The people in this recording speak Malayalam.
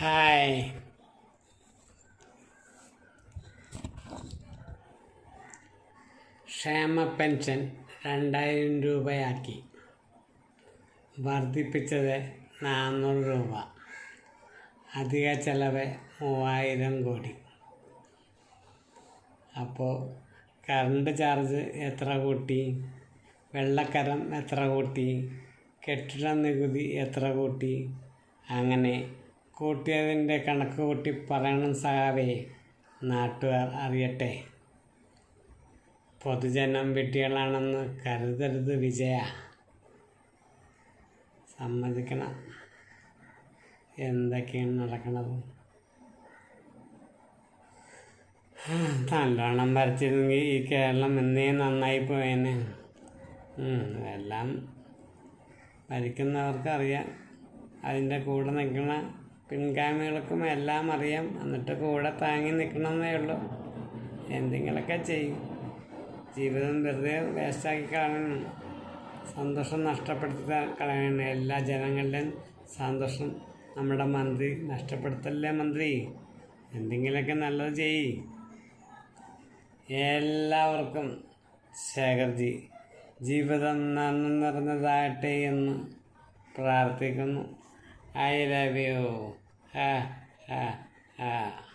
ഹായ് ക്ഷേമ പെൻഷൻ രണ്ടായിരം രൂപയാക്കി. വർദ്ധിപ്പിച്ചത് നാനൂറ് രൂപ. അധിക ചെലവ് മൂവായിരം കോടി. അപ്പോൾ കറണ്ട് ചാർജ് എത്ര കൂട്ടി? വെള്ളക്കരം എത്ര കൂട്ടി? കെട്ടിട നികുതി എത്ര കൂട്ടി? അങ്ങനെ കൂട്ടിയതിന്റെ കണക്ക് കൂട്ടി പറയണം സഹാവേ നാട്ടുകാർ അറിയട്ടെ. പൊതുജനം വിട്ടികളാണെന്ന് കരുതരുത് വിജയ. സമ്മതിക്കണം. എന്തൊക്കെയാണ് നടക്കണത്? നല്ലോണം വരച്ചിരുന്നെങ്കിൽ ഈ കേരളം എന്നേ നന്നായി പോയേനെ. എല്ലാം ഭരിക്കുന്നവർക്ക് അതിന്റെ കൂടെ നിൽക്കുന്ന പിൻഗാമികൾക്കും എല്ലാം അറിയാം. എന്നിട്ട് കൂടെ താങ്ങി നിൽക്കണമെന്നേ ഉള്ളൂ. എന്തെങ്കിലുമൊക്കെ ചെയ്യും. ജീവിതം വെറുതെ വേസ്റ്റാക്കി കളയണം. സന്തോഷം നഷ്ടപ്പെടുത്തി കളയണം. എല്ലാ ജനങ്ങളുടെയും സന്തോഷം നമ്മുടെ മന്ത്രി നഷ്ടപ്പെടുത്തല്ലേ മന്ത്രി? എന്തെങ്കിലുമൊക്കെ നല്ലത് ചെയ്യ്. എല്ലാവർക്കും ശേഖർജി ജീവിതം നന്ദി നിറഞ്ഞതാകട്ടെ എന്ന് പ്രാർത്ഥിക്കുന്നു. I love you. 哎哎哎。